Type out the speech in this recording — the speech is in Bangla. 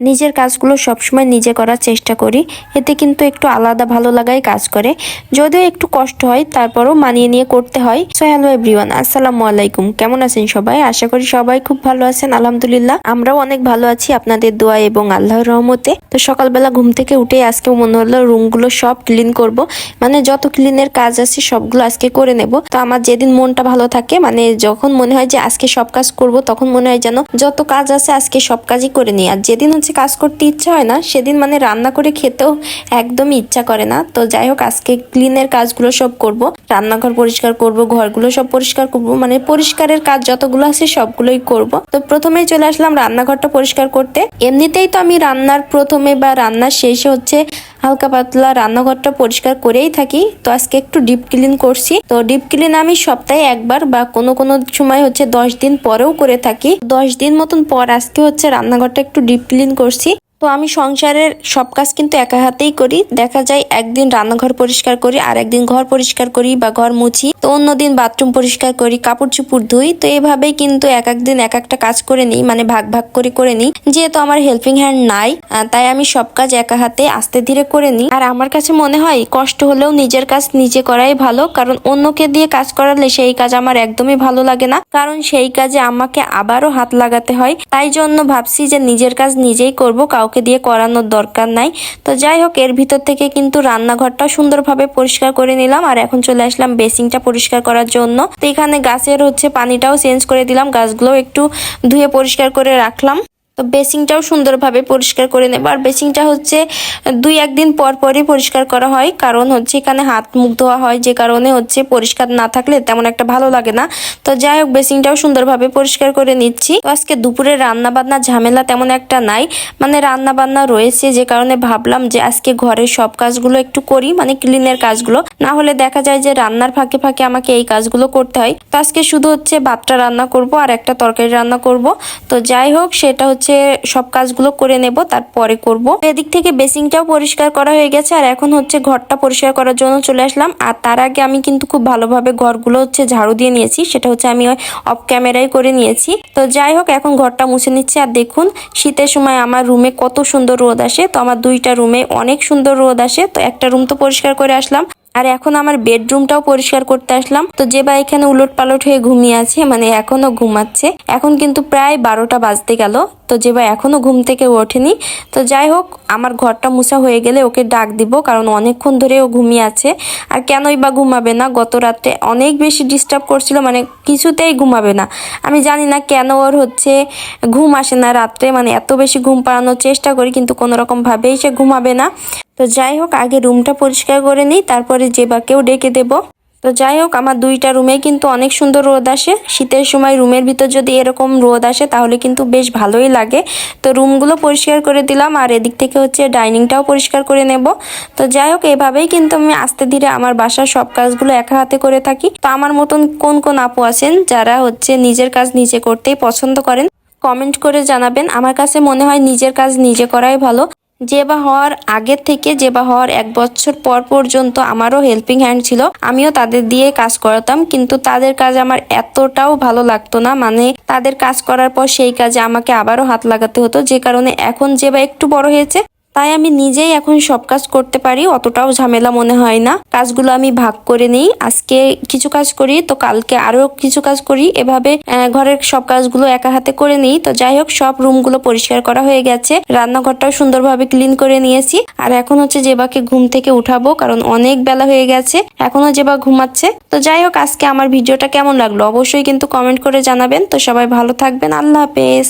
নিজের কাজগুলো সবসময় নিজে করার চেষ্টা করি। এতে কিন্তু একটু আলাদা ভালো লাগাই কাজ করে। যদিও একটু কষ্ট হয়, তারপরও মানিয়ে নিয়ে করতে হয়। সো হ্যালো এভরিওয়ান আসসালামু আলাইকুম। কেমন আছেন সবাই? আশা করি সবাই খুব ভালো আছেন, আলহামদুলিল্লাহ। আমরাও অনেক ভালো আছি আপনাদের দোয়া এবং আল্লাহর রহমতে। তো সকালবেলা ঘুম থেকে উঠে আজকে মনে হলো রুমগুলো সব ক্লিন করব। মানে যত ক্লিনের কাজ আছে সবগুলো আজকে করে নেব। তো আমার যেদিন মনটা ভালো থাকে মানে যখন মনে হয় যে আজকে সব কাজ করব, তখন মনে হয় যেন যত কাজ আছে আজকে সব কাজই করে নিই। আর যেদিন হচ্ছে কাজ করতে ইচ্ছা হয় না, সেদিন মানে রান্না করে খেতেও একদমই ইচ্ছা করে না। তো যাই হোক, আজকে ক্লিনের কাজগুলো সব করব। রান্নাঘর পরিষ্কার করব, ঘরগুলো সব পরিষ্কার করব। মানে পরিষ্কারের কাজ যতগুলো আছে সবগুলোই করব। তো প্রথমেই চলে আসলাম রান্নাঘরটা পরিষ্কার করতে। এমনিতেই তো আমি রান্নার প্রথমে বা রান্নার শেষে হচ্ছে হালকা পাতলা রান্নাঘরটা পরিষ্কার করেই থাকি। তো আজকে একটু ডিপ ক্লিন করছি। তো ডিপ ক্লিন আমি সপ্তাহে একবার বা কোনো কোনো সময় হচ্ছে দশ দিন পরেও করে থাকি। দশ দিন মতন পর আজকে হচ্ছে রান্নাঘরটা একটু ডিপ ক্লিন করছি। তো আমি সংসারের সব কাজ কিন্তু একা হাতেই করি। দেখা যায় একদিন রান্নাঘর পরিষ্কার করি আর একদিন ঘর পরিষ্কার করি বা ঘর মুছি। তো অন্যদিন বাথরুম পরিষ্কার করি, কাপড় চুপড় ধুই। তো এভাবেই কিন্তু এক একদিন এক একটা কাজ করে নিই মানে ভাগ ভাগ করে করে নিই। যেহেতু আমার হেল্পিং হ্যান্ড নাই তাই আমি সব কাজ একা হাতে আস্তে ধীরে করে নিই। আর আমার কাছে মনে হয়, কষ্ট হলেও নিজের কাজ নিজে করাই ভালো। কারণ অন্যকে দিয়ে কাজ করালে সেই কাজ আমার একদমই ভালো লাগে না। কারণ সেই কাজে আমাকে আবারও হাত লাগাতে হয়। তাই জন্য ভাবছি যে নিজের কাজ নিজেই করব, কাউকে দিয়ে করানোর দরকার নাই। তো যাই হোক, এর ভিতর থেকে কিন্তু রান্নাঘরটা সুন্দরভাবে পরিষ্কার করে নিলাম আর এখন চলে আসলাম বেসিংটা পরিষ্কার করার জন্য। তো এখানে গাছের হচ্ছে পানিটাও চেঞ্জ করে দিলাম গাছগুলো একটু ধুয়ে পরিষ্কার করে রাখলাম। তো বেসিংটাও সুন্দরভাবে পরিষ্কার করে নেব। আর বেসিংটা হচ্ছে দুই একদিন পর পরই পরিষ্কার করা হয়। কারণ হচ্ছে এখানে হাত মুখ ধোয়া হয়, যে কারণে হচ্ছে পরিষ্কার না থাকলে তেমন একটা ভালো লাগে না। তো যাই হোক, বেসিংটাও সুন্দরভাবে পরিষ্কার করে নিচ্ছি। তো আজকে দুপুরে রান্না বান্না ঝামেলা তেমন একটা নাই। মানে রান্না বান্না রয়েছে, যে কারণে ভাবলাম যে আজকে ঘরের সব কাজগুলো একটু করি মানে ক্লিনের কাজগুলো। না হলে দেখা যায় যে রান্নার ফাঁকে ফাঁকে আমাকে এই কাজগুলো করতে হয়। তো আজকে শুধু হচ্ছে ভাতটা রান্না করব আর একটা তরকারি রান্না করব। তো যাই হোক, সেটা হচ্ছে সব কাজগুলো করে নেব, তারপরে করব। এদিক থেকে বেসিংটাও পরিষ্কার করা হয়ে গেছে, আর এখন হচ্ছে ঘরটা পরিষ্কার করার জন্য চলে আসলাম। আর তার আগে আমি কিন্তু খুব ভালোভাবে ঘরগুলো হচ্ছে ঝাড়ু দিয়ে নিয়েছি, সেটা হচ্ছে আমি অফ ক্যামেরায় করে নিয়েছি। তো যাই হোক, এখন ঘরটা মুছে নিচ্ছি। আর দেখুন, শীতের সময় আমার রুমে কত সুন্দর রোদ আসে। তো আমার দুইটা রুমে অনেক সুন্দর রোদ আসে। তো একটা রুম তো পরিষ্কার করে আসলাম। আর এখন আমার বেডরুমটাও পরিষ্কার করতে আসলাম। তো যে বা এখানে উলট পালট হয়ে ঘুমিয়ে আছে মানে এখনও ঘুমাচ্ছে। এখন কিন্তু প্রায় বারোটা বাজতে গেল। তো যে বা এখনও ঘুম থেকে ওঠেনি। তো যাই হোক, আমার ঘরটা মুছা হয়ে গেলে ওকে ডাক দিব, কারণ অনেকক্ষণ ধরে ও ঘুমিয়ে আছে। আর কেনই বা ঘুমাবে না, গত রাতে অনেক বেশি ডিস্টার্ব করছিল মানে কিছুতেই ঘুমাবে না। আমি জানি না কেন ওর হচ্ছে ঘুম আসে না রাত্রে মানে এত বেশি ঘুম পাড়ানোর চেষ্টা করি, কিন্তু কোনো রকম ভাবেই সে ঘুমাবে না। তো যাই হোক, আগে রুমটা পরিষ্কার করে নিই, তারপরে যে বাকেও ডেকে দেব। তো যাই হোক, আমার দুইটা রুমে কিন্তু অনেক সুন্দর রোদ আসে। শীতের সময় রুমের ভিতর যদি এরকম রোদ আসে, তাহলে কিন্তু বেশ ভালোই লাগে। তো রুমগুলো পরিষ্কার করে দিলাম, আর এদিক থেকে হচ্ছে ডাইনিংটাও পরিষ্কার করে নেব। তো যাই হোক, এভাবেই কিন্তু আমি আস্তে ধীরে আমার বাসার সব কাজগুলো একা হাতে করে থাকি। তো আমার মতন কোন কোন আপু আছেন যারা হচ্ছে নিজের কাজ নিজে করতেই পছন্দ করেন কমেন্ট করে জানাবেন। আমার কাছে মনে হয় নিজের কাজ নিজে করাই ভালো। যে বা হওয়ার আগের থেকে, যে বা হওয়ার এক বছর পর পর্যন্ত আমারও হেল্পিং হ্যান্ড ছিল, আমিও তাদের দিয়ে কাজ করাতাম। কিন্তু তাদের কাজ আমার এতটাও ভালো লাগতো না। মানে তাদের কাজ করার পর সেই কাজে আমাকে আবারও হাত লাগাতে হতো। যে কারণে এখন যে বা একটু বড় হয়েছে তাই আমি নিজেই এখন সব কাজ করতে পারি, অতটাও ঝামেলা মনে হয় না। কাজগুলো আমি ভাগ করে নিই। আজকে কিছু কাজ করি, তো কালকে আরও কিছু কাজ করি। এভাবে ঘরের সব কাজগুলো একা হাতে করে নিই। তো যাই হোক, সব রুমগুলো পরিষ্কার করা হয়ে গেছে। রান্নাঘরটাও সুন্দরভাবে ক্লিন করে নিয়েছি। আর এখন হচ্ছে জেবাকে ঘুম থেকে উঠাবো, কারণ অনেক বেলা হয়ে গেছে। এখনও জেবা ঘুমাচ্ছে। তো যাই হোক, আজকে আমার ভিডিওটা কেমন লাগল অবশ্যই কিন্তু কমেন্ট করে জানাবেন। তো সবাই ভালো থাকবেন। আল্লাহ হাফেজ।